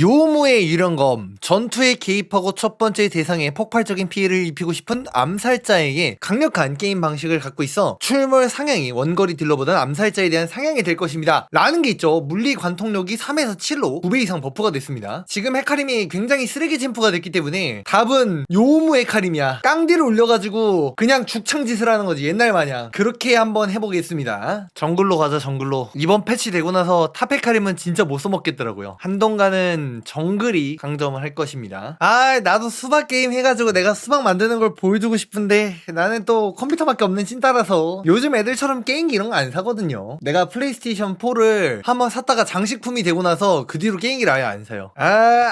요무의 유령검 전투에 개입하고 첫 번째 대상에 폭발적인 피해를 입히고 싶은 암살자에게 강력한 게임 방식을 갖고 있어 출몰 상향이 원거리 딜러보다는 암살자에 대한 상향이 될 것입니다. 라는 게 있죠. 물리 관통력이 3에서 7로 9배 이상 버프가 됐습니다. 지금 헤카림이 굉장히 쓰레기 챔프가 됐기 때문에 답은 요무 헤카림이야. 깡디를 올려가지고 그냥 죽창짓을 하는 거지. 옛날 마냥. 그렇게 한번 해보겠습니다. 정글로 가자 정글로. 이번 패치 되고 나서 탑 헤카림은 진짜 못 써먹겠더라고요. 한동안은 정글이 강점을 할 것입니다. 아 나도 수박 게임 해가지고 내가 수박 만드는 걸 보여주고 싶은데 나는 또 컴퓨터밖에 없는 찐따라서 요즘 애들처럼 게임기 이런 거 안 사거든요. 내가 플레이스테이션 4를 한번 샀다가 장식품이 되고 나서 그 뒤로 게임기를 아예 안 사요. 아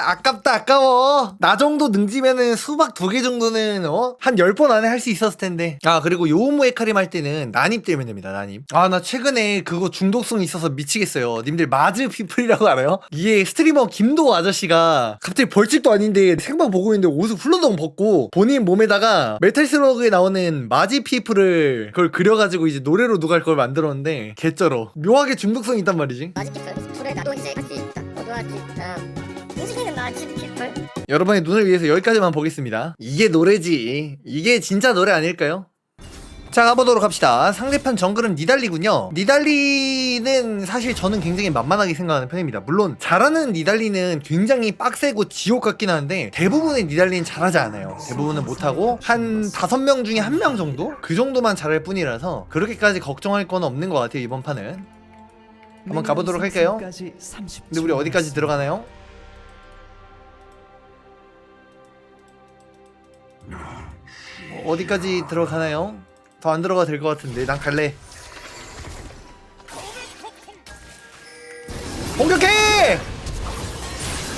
아깝다 아까워. 나 정도 능지면은 수박 두 개 정도는 어? 한 10번 안에 할 수 있었을 텐데. 아 그리고 요무 에카림 할 때는 난입 때문에 됩니다 난입. 아 나 최근에 그거 중독성 있어서 미치겠어요. 님들 마즈 피플이라고 알아요? 이게 스트리머 김도 아저씨가 갑자기 벌칙도 아닌데 생방 보고 있는데 옷을 훌러덩 벗고 본인 몸에다가 메탈 슬러그에 나오는 마지 피플을 그걸 그려가지고 이제 노래로 누가 할걸 만들었는데 개쩔어. 묘하게 중독성 있단 말이지. 마지피플? 둘에 나도 이제 같이 있다. 너도 같이 있다 움직이는 마지피플? 여러분의 눈을 위해서 여기까지만 보겠습니다. 이게 노래지. 이게 진짜 노래 아닐까요? 자 가보도록 합시다. 상대편 정글은 니달리군요. 니달리는 사실 저는 굉장히 만만하게 생각하는 편입니다. 물론 잘하는 니달리는 굉장히 빡세고 지옥 같긴 한데 대부분의 니달리는 잘하지 않아요. 대부분은 못하고 한 다섯 명 중에 한 명 정도? 그 정도만 잘할 뿐이라서 그렇게까지 걱정할 건 없는 것 같아요 이번 판은. 한번 가보도록 할까요? 근데 우리 어디까지 들어가나요? 어, 어디까지 들어가나요? 더 안 들어가 될 것 같은데 난 갈래 공격해!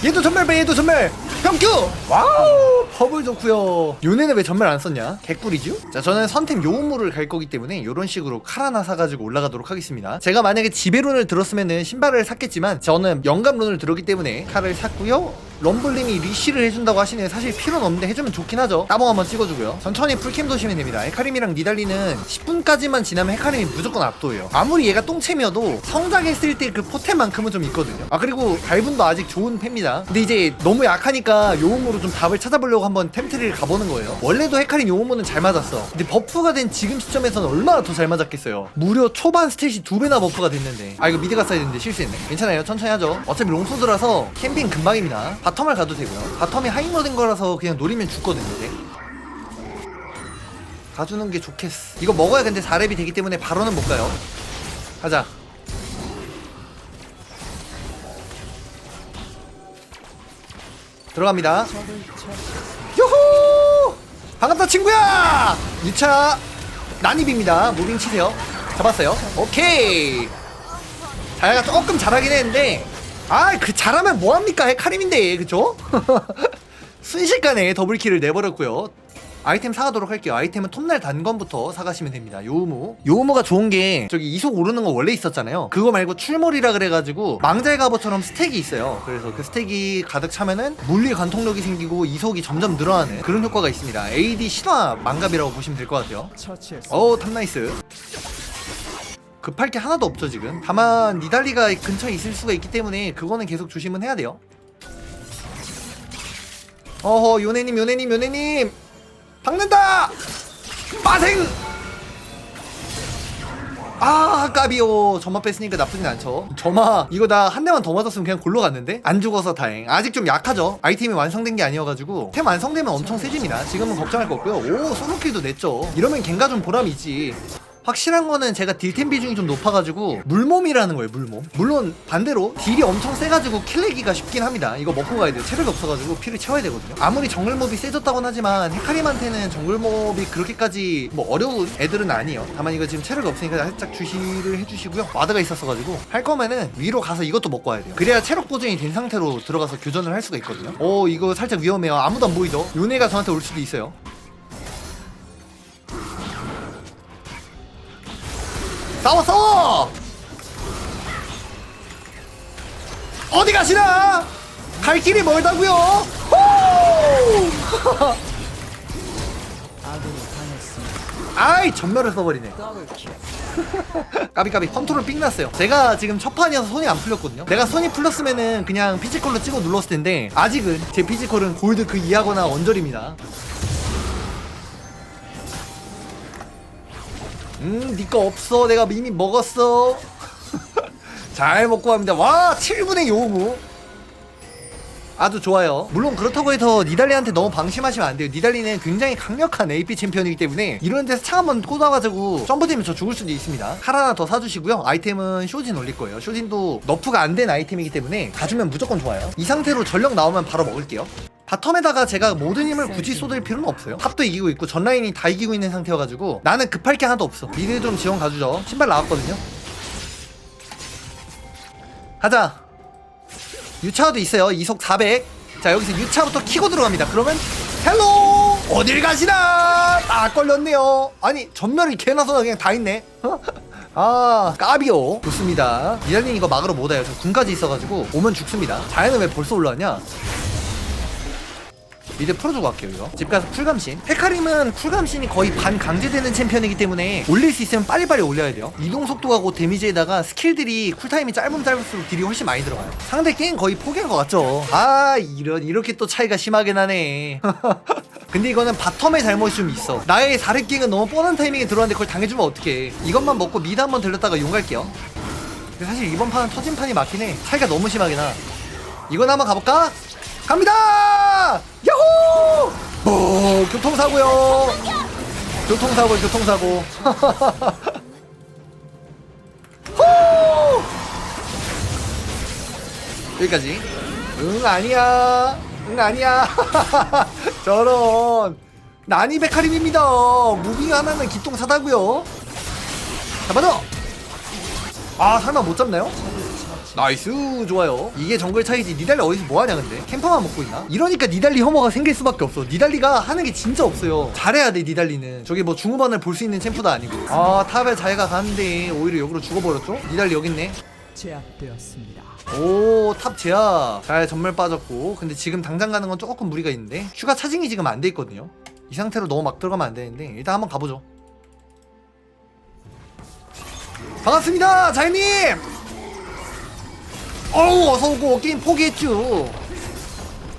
얘도 전멸 배 얘도 전멸 평큐! 와우 퍼블 좋구요 요네는 왜 전멸 안 썼냐? 개꿀이죠? 자 저는 선템 요우무를 갈 거기 때문에 이런 식으로 칼 하나 사가지고 올라가도록 하겠습니다. 제가 만약에 지배룬을 들었으면은 신발을 샀겠지만 저는 영감룬을 들었기 때문에 칼을 샀고요. 럼블님이 리시를 해준다고 하시네요 사실 필요는 없는데 해주면 좋긴 하죠. 따봉 한번 찍어주고요. 천천히 풀캠 도시면 됩니다. 헤카림이랑 니달리는 10분까지만 지나면 헤카림이 무조건 압도해요. 아무리 얘가 똥챔이어도 성장했을 때 그 포템만큼은 좀 있거든요. 아 그리고 발분도 아직 좋은 패입니다. 근데 이제 너무 약하니까 요음으로 좀 답을 찾아보려고 한번 템트리를 가보는 거예요. 원래도 헤카림 요음으로는 잘 맞았어. 근데 버프가 된 지금 시점에서는 얼마나 더 잘 맞았겠어요. 무려 초반 스탯이 두 배나 버프가 됐는데. 아 이거 미드 갔어야 됐는데 실수했네. 괜찮아요. 천천히 하죠. 어차피 롱소드라서 캠핑 금방입니다. 바텀을 가도 되고요. 바텀이 하이머 된 거라서 그냥 노리면 죽거든요 이제. 가주는 게 좋겠어. 이거 먹어야 근데 4렙이 되기 때문에 바로는 못 가요. 가자 들어갑니다. 요호! 반갑다 친구야! 2차 난입입니다. 무빙 치세요. 잡았어요. 오케이! 자야가 조금 잘하긴 했는데 아 그 잘하면 뭐합니까? 헤카림인데 그쵸? 순식간에 더블킬을 내버렸고요 아이템 사가도록 할게요. 아이템은 톱날 단검부터 사가시면 됩니다. 요우무. 요우무가 좋은 게 저기 이속 오르는 거 원래 있었잖아요. 그거 말고 출몰이라 그래가지고 망잘 갑옷처럼 스택이 있어요. 그래서 그 스택이 가득 차면은 물리 관통력이 생기고 이속이 점점 늘어나는 그런 효과가 있습니다. AD 신화 망갑이라고 보시면 될 것 같아요. 어우 탑나이스. 급할 게 하나도 없죠 지금. 다만 니달리가 근처에 있을 수가 있기 때문에 그거는 계속 조심은 해야 돼요. 어허 요네님 요네님 요네님 박는다! 빠생! 아 까비오 점화 뺐으니까 나쁘진 않죠. 점화 이거 나 한 대만 더 맞았으면 그냥 골로 갔는데? 안 죽어서 다행. 아직 좀 약하죠? 아이템이 완성된 게 아니어가지고. 템 완성되면 엄청 세집니다. 지금은 걱정할 거 없고요. 오 솔로킬도 냈죠. 이러면 갱가 좀 보람이지 확실한 거는 제가 딜템 비중이 좀 높아가지고 물몸이라는 거예요 물몸. 물론 반대로 딜이 엄청 세가지고 킬내기가 쉽긴 합니다. 이거 먹고 가야 돼요. 체력이 없어가지고 피를 채워야 되거든요. 아무리 정글몹이 세졌다곤 하지만 헤카림한테는 정글몹이 그렇게까지 뭐 어려운 애들은 아니에요. 다만 이거 지금 체력이 없으니까 살짝 주시를 해주시고요. 와드가 있었어가지고 할 거면은 위로 가서 이것도 먹고 와야 돼요. 그래야 체력 보존이 된 상태로 들어가서 교전을 할 수가 있거든요. 오 이거 살짝 위험해요. 아무도 안 보이죠? 요네가 저한테 올 수도 있어요 싸워 싸워 어디 가시나? 갈 길이 멀다고요? 호! 아이 전멸을 써버리네. 까비까비 컨트롤 삥 났어요. 제가 지금 첫 판이어서 손이 안 풀렸거든요. 내가 손이 풀렸으면은 그냥 피지컬로 찍어 눌렀을 텐데 아직은 제 피지컬은 골드 그 이하거나 원절입니다 음 니꺼 없어 내가 이미 먹었어 잘 먹고 갑니다 와 7분의 요무 아주 좋아요. 물론 그렇다고 해서 니달리한테 너무 방심하시면 안 돼요. 니달리는 굉장히 강력한 AP 챔피언이기 때문에 이런 데서 창 한번 꽂아가지고 점프되면 저 죽을 수도 있습니다. 칼 하나 더 사주시고요. 아이템은 쇼진 올릴 거예요. 쇼진도 너프가 안 된 아이템이기 때문에 가주면 무조건 좋아요. 이 상태로 전력 나오면 바로 먹을게요. 바텀에다가 제가 모든 힘을 굳이 쏟을 필요는 없어요. 탑도 이기고 있고 전라인이 다 이기고 있는 상태여가지고 나는 급할 게 하나도 없어. 미드 좀 지원 가주죠. 신발 나왔거든요. 가자. 유차도 있어요. 이속 400. 자, 여기서 유차부터 키고 들어갑니다. 그러면 헬로! 어딜 가시나? 아, 걸렸네요. 아니, 전멸이 개나서 그냥 다 있네. 어? 아, 까비오. 좋습니다. 이달님 이거 막으러 못 와요. 저 군까지 있어가지고 오면 죽습니다. 자연은 왜 벌써 올라왔냐? 미드 풀어주고 갈게요 이거. 집 가서 쿨감신. 헤카림은 쿨감신이 거의 반 강제되는 챔피언이기 때문에 올릴 수 있으면 빨리빨리 올려야 돼요. 이동 속도하고 데미지에다가 스킬들이 쿨타임이 짧으면 짧을수록 딜이 훨씬 많이 들어가요. 상대 게임 거의 포기한 것 같죠? 아 이런 이렇게 또 차이가 심하게 나네. 근데 이거는 바텀의 잘못이 좀 있어. 나의 사례킹은 너무 뻔한 타이밍에 들어왔는데 그걸 당해주면 어떡해. 이것만 먹고 미드 한번 들렸다가 용 갈게요. 사실 이번 판은 터진 판이 맞긴 해. 차이가 너무 심하게 나. 이건 한번 가볼까? 갑니다! 야호! 오, 교통사고요. 교통사고, 교통사고. 호! 여기까지. 응, 아니야. 응, 아니야. 저런. 나니 베카림입니다. 무빙 하나는 기똥사다고요. 잡아줘. 아, 설마 못 잡나요? 나이스. 좋아요. 이게 정글 차이지. 니달리 어디서 뭐하냐 근데? 캠퍼만 먹고 있나? 이러니까 니달리 혐오가 생길 수밖에 없어. 니달리가 하는 게 진짜 없어요. 잘해야 돼 니달리는. 저기 뭐 중후반을 볼 수 있는 챔프도 아니고. 아 탑에 자기가 가는데 오히려 역으로 죽어버렸죠? 니달리 여기 있네. 제압되었습니다. 오 탑 제압. 잘 전멸 빠졌고. 근데 지금 당장 가는 건 조금 무리가 있는데. 슈가 차징이 지금 안 돼 있거든요. 이 상태로 너무 막 들어가면 안 되는데 일단 한번 가보죠. 반갑습니다 자이님 어우 어서오고 게임 포기했죠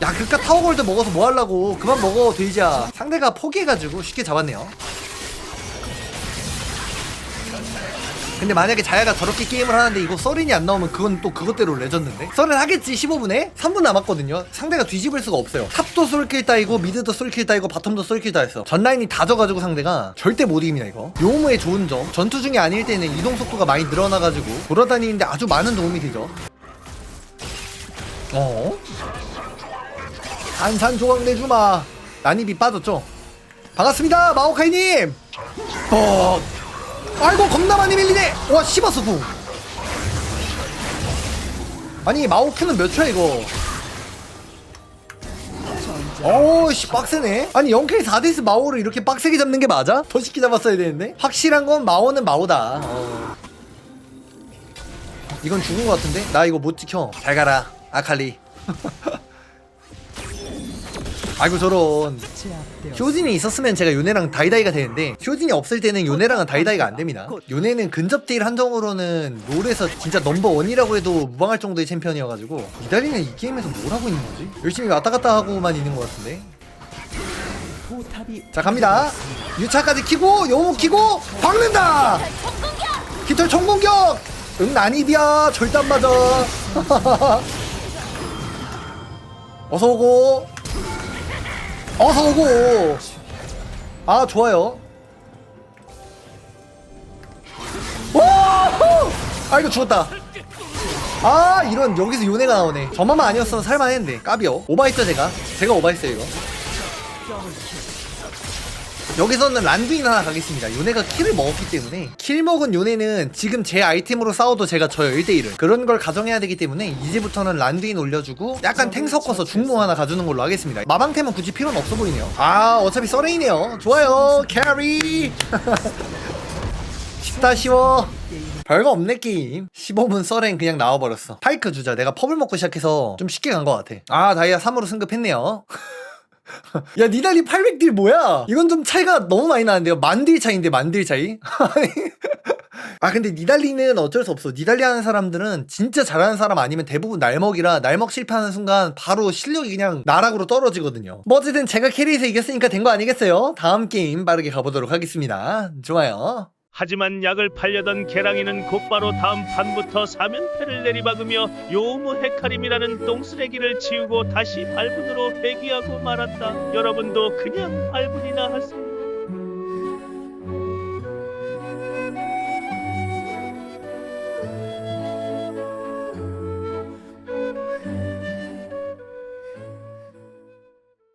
야 그깟 타워골드 먹어서 뭐 하려고. 그만 먹어 돼지야. 상대가 포기해가지고 쉽게 잡았네요. 근데 만약에 자야가 저렇게 게임을 하는데 이거 썰인이 안 나오면 그건 또 그것대로 레전드인데? 썰은 하겠지 15분에? 3분 남았거든요. 상대가 뒤집을 수가 없어요. 탑도 쏠킬 따이고 미드도 쏠킬 따이고 바텀도 쏠킬 따였어. 전라인이 다 져가지고 상대가 절대 못 이깁니다 이거. 요무의 좋은 점. 전투 중에 아닐 때는 이동 속도가 많이 늘어나가지고 돌아다니는데 아주 많은 도움이 되죠 어? 산산조각 내주마. 난입이 빠졌죠? 반갑습니다 마오카이님. 어. 아이고 겁나 많이 밀리네. 와 씹었어 궁 아니 마오큐는 몇 초야 이거? 어우씨 빡세네. 아니 0K 4데스 마오를 이렇게 빡세게 잡는 게 맞아? 더 쉽게 잡았어야 되는데? 확실한 건 마오는 마오다. 어. 이건 죽은 것 같은데? 나 이거 못 지켜. 잘 가라 아칼리 아이고 저런. 효진이 있었으면 제가 요네랑 다이다이가 되는데 효진이 없을 때는 요네랑은 다이다이가 안 됩니다. 요네는 근접 딜 한정으로는 롤에서 진짜 넘버 원이라고 해도 무방할 정도의 챔피언이어가지고 이달리는 이 게임에서 뭘 하고 있는 거지? 열심히 왔다 갔다 하고만 있는 것 같은데. 자 갑니다. 유차까지 키고 요모 키고 박는다. 깃털 총공격. 응 난입이야 절대 안 맞아. 어서 오고. 어서 오고. 아 좋아요. 와! 아 이거 죽었다. 아 이런 여기서 요네가 나오네. 저만만 아니었으면 살만했는데 까비요. 오바했죠 제가. 제가 오바했어요 이거. 여기서는 란두인 하나 가겠습니다. 요네가 킬을 먹었기 때문에. 킬 먹은 요네는 지금 제 아이템으로 싸워도 제가 져요 1대1을. 그런 걸 가정해야 되기 때문에 이제부터는 란두인 올려주고 약간 탱 섞어서 중모 하나 가주는 걸로 하겠습니다. 마방템은 굳이 필요는 없어 보이네요. 아 어차피 서레이네요. 좋아요 캐리. 쉽다 쉬워. 별거 없네 게임. 15분 썰엔 그냥 나와버렸어. 파이크 주자. 내가 펍을 먹고 시작해서 좀 쉽게 간 것 같아. 아 다이아 3으로 승급했네요 야 니달리 800딜 뭐야? 이건 좀 차이가 너무 많이 나는데요. 만딜 차이인데 만딜 차이? 아니 아 근데 니달리는 어쩔 수 없어. 니달리 하는 사람들은 진짜 잘하는 사람 아니면 대부분 날먹이라 날먹 실패하는 순간 바로 실력이 그냥 나락으로 떨어지거든요. 뭐 어쨌든 제가 캐리에서 이겼으니까 된 거 아니겠어요? 다음 게임 빠르게 가보도록 하겠습니다. 좋아요 하지만 약을 팔려던 개랑이는 곧바로 다음 판부터 사면패를 내리박으며 요무 헤카림이라는 똥쓰레기를 치우고 다시 발분으로 회귀하고 말았다. 여러분도 그냥 발분이나 하세요.